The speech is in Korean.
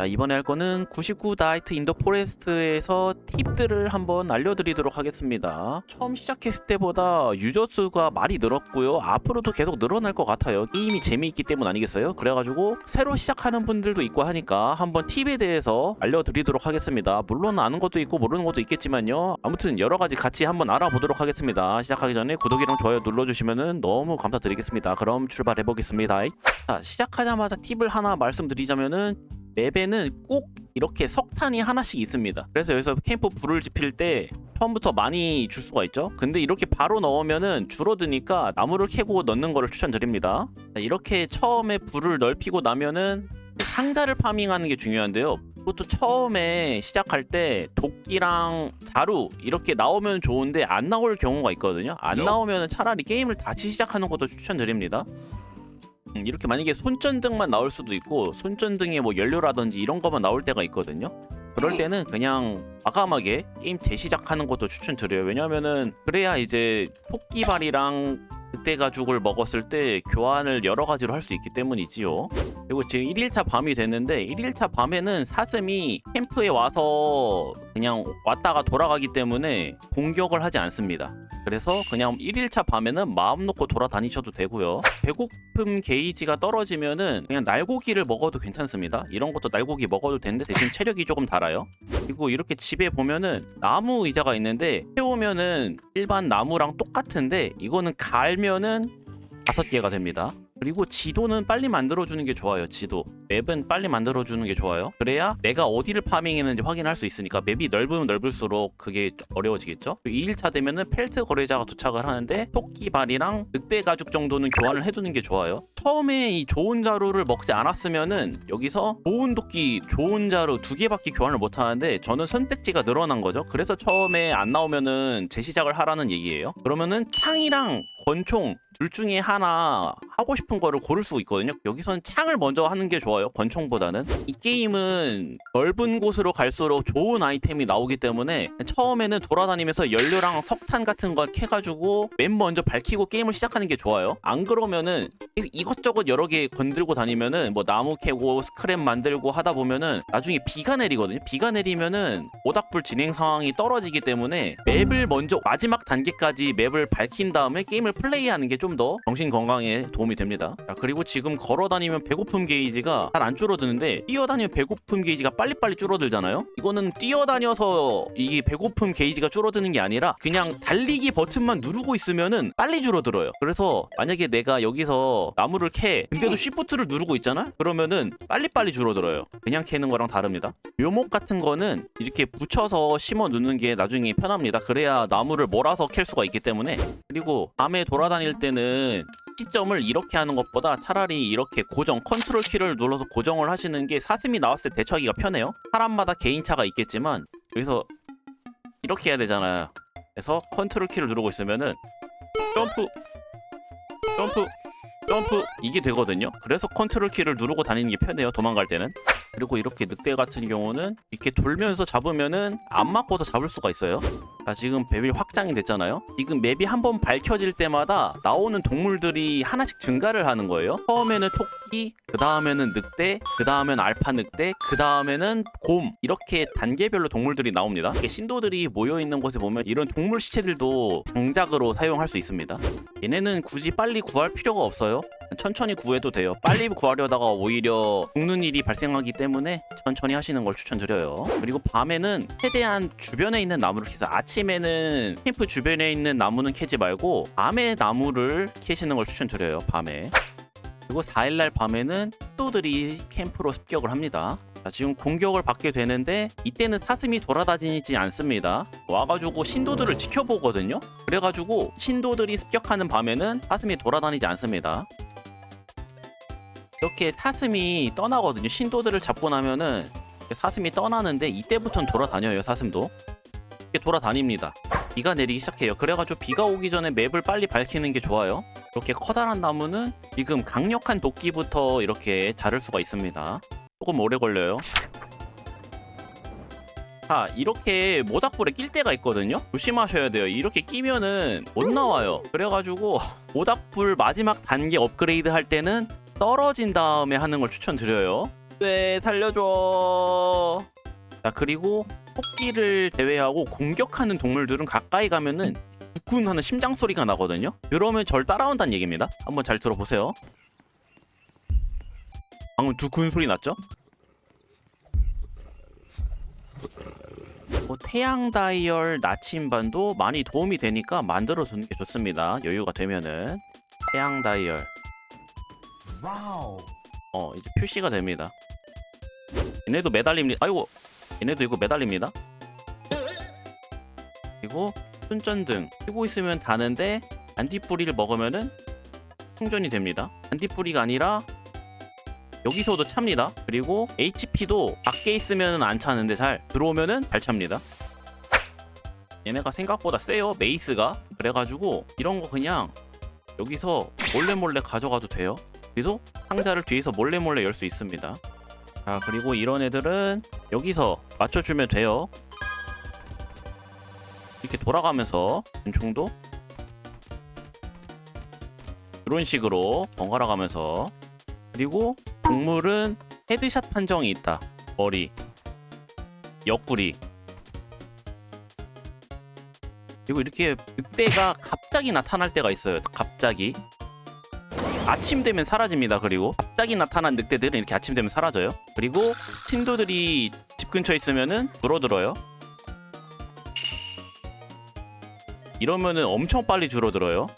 자, 이번에 할 거는 99 나이트 인더 포레스트에서 팁들을 한번 알려드리도록 하겠습니다. 처음 시작했을 때보다 유저 수가 많이 늘었고요. 앞으로도 계속 늘어날 것 같아요. 게임이 재미있기 때문 아니겠어요? 그래가지고 새로 시작하는 분들도 있고 하니까 한번 팁에 대해서 알려드리도록 하겠습니다. 물론 아는 것도 있고 모르는 것도 있겠지만요. 아무튼 여러 가지 같이 한번 알아보도록 하겠습니다. 시작하기 전에 구독이랑 좋아요 눌러주시면 너무 감사드리겠습니다. 그럼 출발해 보겠습니다. 자, 시작하자마자 팁을 하나 말씀드리자면은 맵에는 꼭 이렇게 석탄이 하나씩 있습니다. 그래서 여기서 캠프 불을 지필 때 처음부터 많이 줄 수가 있죠. 근데 이렇게 바로 넣으면은 줄어드니까 나무를 캐고 넣는 거를 추천드립니다. 자, 이렇게 처음에 불을 넓히고 나면은 상자를 파밍하는 게 중요한데요. 그것도 처음에 시작할 때 도끼랑 자루 이렇게 나오면 좋은데 안 나올 경우가 있거든요. 안 나오면 차라리 게임을 다시 시작하는 것도 추천드립니다. 음, 이렇게 만약에 손전등만 나올 수도 있고 손전등에 뭐 연료라든지 이런 것만 나올 때가 있거든요. 그럴 때는 그냥 과감하게 게임 재시작하는 것도 추천드려요. 왜냐면은 그래야 이제 토끼발이랑 늑대 가죽을 먹었을 때 교환을 여러 가지로 할 수 있기 때문이지요. 그리고 지금 1일차 밤이 됐는데 1일차 밤에는 사슴이 캠프에 와서 그냥 왔다가 돌아가기 때문에 공격을 하지 않습니다. 그래서 그냥 1일차 밤에는 마음 놓고 돌아다니셔도 되고요. 배고픔 게이지가 떨어지면은 그냥 날고기를 먹어도 괜찮습니다. 이런 것도 날고기 먹어도 되는데 대신 체력이 조금 달아요. 그리고 이렇게 집에 보면은 나무 의자가 있는데 세우면은 일반 나무랑 똑같은데 이거는 갈면은 다섯 개가 됩니다. 그리고 지도는 빨리 만들어주는 게 좋아요. 지도 맵은 빨리 만들어주는 게 좋아요. 그래야 내가 어디를 파밍했는지 확인할 수 있으니까 맵이 넓으면 넓을수록 그게 어려워지겠죠. 2일차 되면은 펠트 거래자가 도착을 하는데 토끼 발이랑 늑대 가죽 정도는 교환을 해두는 게 좋아요. 처음에 이 좋은 자루를 먹지 않았으면은 여기서 좋은 도끼, 좋은 자루 두 개밖에 교환을 못 하는데 저는 선택지가 늘어난 거죠. 그래서 처음에 안 나오면은 재시작을 하라는 얘기예요. 그러면은 창이랑 권총 둘 중에 하나 하고 싶은 거를 고를 수 있거든요. 여기서는 창을 먼저 하는 게 좋아요. 권총보다는. 이 게임은 넓은 곳으로 갈수록 좋은 아이템이 나오기 때문에 처음에는 돌아다니면서 연료랑 석탄 같은 걸 캐가지고 맨 먼저 밝히고 게임을 시작하는 게 좋아요. 안 그러면은 이- 이것저것 여러 개 건들고 다니면은 뭐 나무 캐고 스크랩 만들고 하다 보면은 나중에 비가 내리거든요. 비가 내리면은 모닥불 진행 상황이 떨어지기 때문에 맵을 먼저 마지막 단계까지 맵을 밝힌 다음에 게임을 플레이하는 게 좀 더 정신 건강에 도움이 됩니다. 자, 그리고 지금 걸어 다니면 배고픔 게이지가 잘 안 줄어드는데 뛰어다니면 배고픔 게이지가 빨리빨리 줄어들잖아요. 이거는 뛰어다녀서 이게 배고픔 게이지가 줄어드는 게 아니라 그냥 달리기 버튼만 누르고 있으면은 빨리 줄어들어요. 그래서 만약에 내가 여기서 나무를 캐 근데도 쉬프트를 누르고 있잖아? 그러면은 빨리빨리 줄어들어요. 그냥 캐는 거랑 다릅니다. 묘목 같은 거는 이렇게 붙여서 심어 놓는 게 나중에 편합니다. 그래야 나무를 몰아서 캘 수가 있기 때문에 그리고 밤에 돌아다닐 때는 시점을 이렇게 하는 것보다 차라리 이렇게 고정 컨트롤 키를 눌러서 고정을 하시는 게 사슴이 나왔을 때 대처하기가 편해요. 사람마다 개인차가 있겠지만 여기서 이렇게 해야 되잖아요. 그래서 컨트롤 키를 누르고 있으면은 점프 점프 점프 이게 되거든요. 그래서 컨트롤 키를 누르고 다니는 게 편해요. 도망갈 때는. 그리고 이렇게 늑대 같은 경우는 이렇게 돌면서 잡으면은 안 맞고도 잡을 수가 있어요. 자, 지금 맵이 확장이 됐잖아요. 지금 맵이 한번 밝혀질 때마다 나오는 동물들이 하나씩 증가를 하는 거예요. 처음에는 토끼, 그 다음에는 늑대, 그 다음에는 알파 늑대, 그 다음에는 곰 이렇게 단계별로 동물들이 나옵니다. 신도들이 모여 있는 곳에 보면 이런 동물 시체들도 장작으로 사용할 수 있습니다. 얘네는 굳이 빨리 구할 필요가 없어요. 천천히 구해도 돼요. 빨리 구하려다가 오히려 죽는 일이 발생하기 때문에 천천히 하시는 걸 추천드려요. 그리고 밤에는 최대한 주변에 있는 나무를 캐서 아침 에는 캠프 주변에 있는 나무는 캐지 말고 밤에 나무를 캐시는 걸 추천드려요. 밤에. 그리고 4일날 밤에는 또들이 캠프로 습격을 합니다. 자, 지금 공격을 받게 되는데 이때는 사슴이 돌아다니지 않습니다. 와가지고 신도들을 지켜보거든요. 그래가지고 신도들이 습격하는 밤에는 사슴이 돌아다니지 않습니다. 이렇게 사슴이 떠나거든요. 신도들을 잡고 나면은 사슴이 떠나는데 이때부터는 돌아다녀요. 사슴도 돌아다닙니다. 비가 내리기 시작해요. 그래가지고 비가 오기 전에 맵을 빨리 밝히는 게 좋아요. 이렇게 커다란 나무는 지금 강력한 도끼부터 이렇게 자를 수가 있습니다. 조금 오래 걸려요. 자, 이렇게 모닥불에 낄 때가 있거든요. 조심하셔야 돼요. 이렇게 끼면은 못 나와요. 그래가지고 모닥불 마지막 단계 업그레이드 할 때는 떨어진 다음에 하는 걸 추천드려요. 네 살려줘 자 그리고 토끼를 제외하고 공격하는 동물들은 가까이 가면은 두근하는 심장 소리가 나거든요 그러면 절 따라온다는 얘기입니다 한번 잘 들어보세요 방금 두근 소리 났죠? 뭐 태양 다이얼 나침반도 많이 도움이 되니까 만들어 두는 게 좋습니다. 여유가 되면은 태양 다이얼. 어 이제 표시가 됩니다. 얘네도 매달립니다. 아이고 얘네도 이거 매달립니다. 그리고 순전등 켜고 있으면 다는데 안디뿌리를 먹으면은 충전이 됩니다. 안디뿌리가 아니라 여기서도 찹니다. 그리고 HP도 밖에 있으면 안 차는데 잘 들어오면은 잘 찹니다. 얘네가 생각보다 세요 메이스가 그래가지고 이런 거 그냥 여기서 몰래 몰래 가져가도 돼요. 그래서 상자를 뒤에서 몰래 몰래 열 수 있습니다. 자 그리고 이런 애들은 여기서 맞춰주면 돼요. 이렇게 돌아가면서 권총도 이런 식으로 번갈아 가면서 그리고 동물은 헤드샷 판정이 있다. 머리, 옆구리. 그리고 이렇게 늑대가 갑자기 나타날 때가 있어요. 갑자기. 아침 되면 사라집니다. 그리고 갑자기 나타난 늑대들은 이렇게 아침 되면 사라져요. 그리고 친도들이 집 근처에 있으면은 줄어들어요. 이러면은 엄청 빨리 줄어들어요.